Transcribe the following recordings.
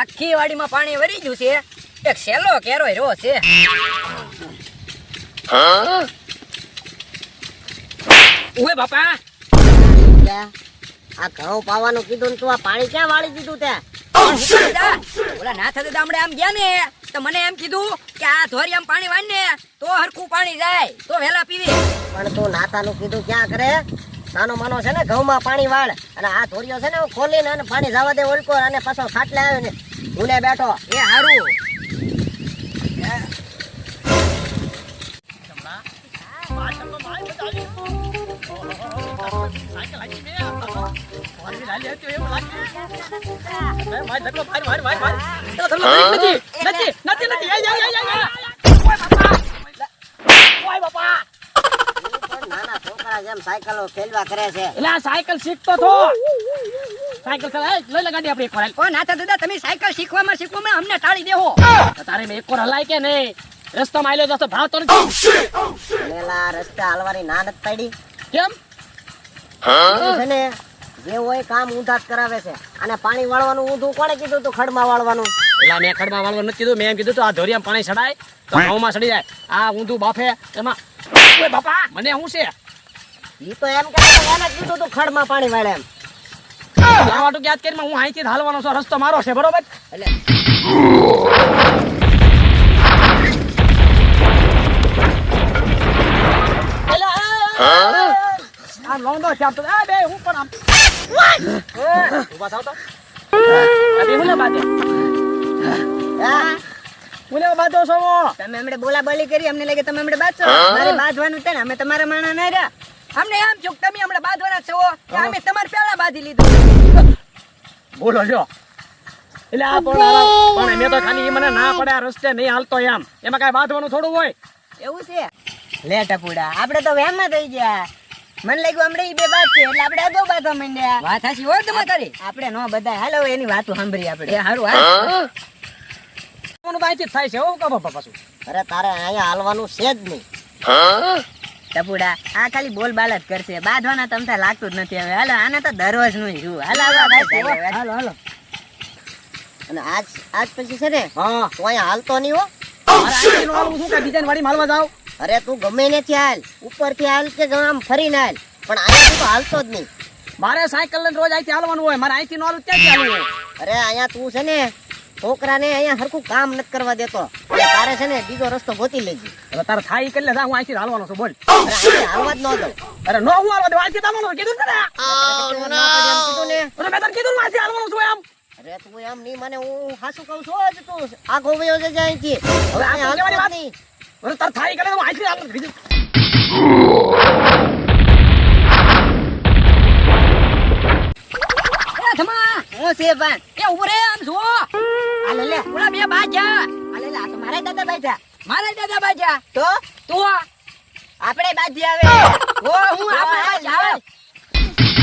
આખી વાડીમાં પાણી વરી ગયું છે. એક સેલો કેરો રહ્યો છે. ઓય બાપા. આ ઘઉં પાવાનું કીધું ને તું આ પાણી ક્યાં વાળી દીધું તે? ઓલા નાથા થતા દામડે આમ ગયા ને તો મને એમ કીધું કે આ ધોરી આમ પાણી વાળ ને તો હરખું પાણી જાય તો વેલા પીવી. પણ તું નાતાનું કીધું ક્યાં કરે? નાનો માનો છે ને ઘઉંમાં પાણી વાળ અને આ ધોરિયો છે ને હું ખોલીને અને પાણી જવા દે ઓળકો અને પાછો ખાટલે આવ્યો ને ભૂલે બેઠો એ હારું ઈ પણ નાના છોકરા જેમ સાયકલો ખેલવા કરે છે. એટલે આ સાયકલ શીખતો તો. સાયકલ ચલાય લઈ લે ગાડી આપણે એક ઓ નાથા દાદા તમે સાયકલ શીખવામાં શીખવામાં અમને ટાળી દેવો તારે મેં એક હલાય કે નહીં? રસ્તામાં આવેલો તો ભાવ નથી પેલા રસ્તે હાલવાની ના નથી પાડી. કેમ? ઈ ને જે હોય કામ ઊંધા જ કરાવે છે. અને પાણી વાળવાનું ઊંધું કોણે કીધું તું? ખડમાં વાળવાનું. એટલે મેં ખડમાં વાળવાનું નથી કીધું મેં એમ કીધું તો આ ધોરિયામાં પાણી સડાય તો ઘઉંમાં ચડી જાય. આ ઊંધું બાફે એમાં બાપા મને શું છે? ઈ તો એમ કે એને જ કીધું તું ખડમાં પાણી વાળે એમ. વાટું યાદ કરીને હું અહીંથી હાલવાનો છું. રસ્તો મારો છે બરોબર? એટલે આ છે બે હું પણ આમ ઊભા થાવ તો. આ બે હું લે હા? હું લે છો તમે હમણે બોલા બોલી કરી અમને લાગે તમે હમણે બાજશો. મારે બાંધવાનું છે ને અમે તમારા માણા ના રહ્યા. અમને એમ છું તમે હમણાં બાંધવાના છો કે અમે તમારે પહેલા બાંધી લીધું. બોલો જો. એટલે આ પણ પણ મેં તો ખાલી મને ના પડે આ રસ્તે નહીં હાલતો એમ. એમાં કાંઈ બાંધવાનું થોડું હોય? એવું છે? લે ટપુડા આપણે તો વહેમમાં થઈ ગયા. મને લાગ્યું હમણે ઈ બે બાદ છે એટલે આપણે અગાઉ બાંધવા માંડ્યા વાત હાચી હોય તમારી? આપણે નો બધા હાલો એની વાતો સાંભળી આપણે. એ હારું હા કોનું બાઈથી થાય છે હું કહો પાછું? અરે તારે અહીંયા હાલવાનું છે જ નહીં. ટપુડા આ ખાલી બોલ બાલ જ કરશે. બાંધવાના તમને લાગતું જ નથી હવે. હાલો આને તો દરરોજનું છું હાલો હાલો હાલો અને આજ આજ પછી છે ને હા. તો અહીંયા હાલતો નહીં હો. હાલવું શું કે બીજાની વાડીમાં હાલવા જાવ? અરે તું ગમે ત્યાંથી હાલ. ઉપરથી હાલ કે આમ ફરીને હાલ. પણ અહીંયા તું હાલતો જ નહીં. મારે સાયકલ લઈને રોજ અહીંથી હાલવાનું હોય. મારે અહીંથી નો હાલું ક્યાંથી હાલવું? અરે અહીંયા તું છે ને છોકરાને અહીંયા હરખું કામ નથી કરવા દેતો. તારે છે ને બીજો રસ્તો ગોતી લેજે. હવે તારે થાય કેટલે કરી જા, હું અહીંથી હાલવાનો છું બોલ. હાલવા જ ન દઉં અરે નો હું હાલવા દે અહીંથી જ કીધું ને તને. કીધું ને. અરે મેં તને કીધું અહીંથી હાલવાનું છું એમ. અરે તું એમ નહીં મને હું હાસું કહું છું જ તું. આ ગોવ્યો છે જાય છે હવે આ જ વાત? નહીં. અરે તારે થાય કેટલે હું જ હાલવાનું કીધું. હું છે પણ એ ઉભરે આમ જો આ લે. લે ઓલા બે બાજા મારા દાદા બાજા મારા દાદા બાજા તો તો આપણે બાજી આવે. ઓ હું આપણે આવે.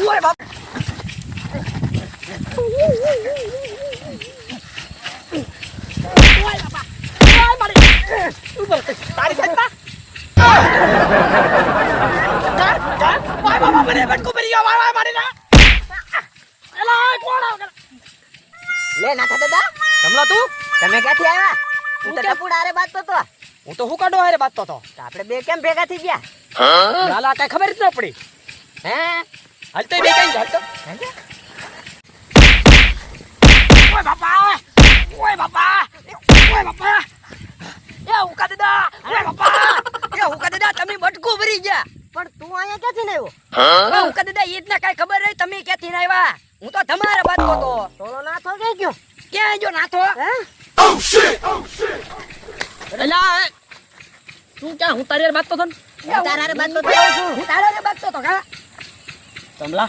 ઓય બાપ ઓય બાપા ઓય તારી ના આવ લે દાદા કમલા તું? તમે ક્યાંથી આવ્યા તો ટપુડા બાજતો તો. હું તો હું કાઢો હારે બાતતો તો. આપણે બે કેમ ભેગા થઈ ગયા? લાલા કઈ ખબર જ ન પડી. હે? બે કઈ ઓય બાપા ઓય બાપા ઓય બાપા એ ઉકા દાદા ઓય બાપા એ હુકા દાદા તમે ભરી ગયા પણ તું અહીંયા ક્યાંથી ને આવ્યો હું કદી દે ઈદ ના કઈ ખબર રહી તમે ક્યાંથી આવ્યા હું તો તમારે બાતતો તો. ટોળો નાથો કે ગયો? ક્યાં જો નાથો? હે? એલા એ, તું ક્યાં? હું તારી વાત તો ને? હું તારા હારે તો હું તારા વાત તો તો કા તમલા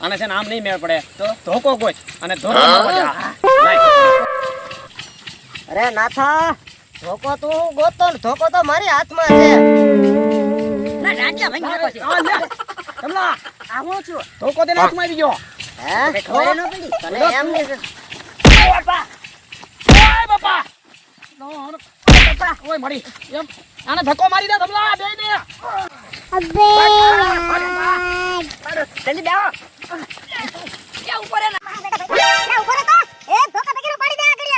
આને છે ને આમ નહીં મેળ પડે. તો ધોકો કોઈ. અને ધોકો. અરે નાથા ધોકો તું ગોતો ને ધોકો તો મારી હાથમાં છે. ભાઈ નાખો છે આ લે. કમલા આ હું છું ધોકો તેના હાથમાં ગયો હે ખબર ન પડી તને એમ નહીં બાપા ઓય બાપા નો, બાપા ઓય મળી એમ આને ધક્કો મારી દે ધમલા બે ને જલ્દી બેહો એ ઉપર ને. તો એ ધોકા પાડી દે આગળ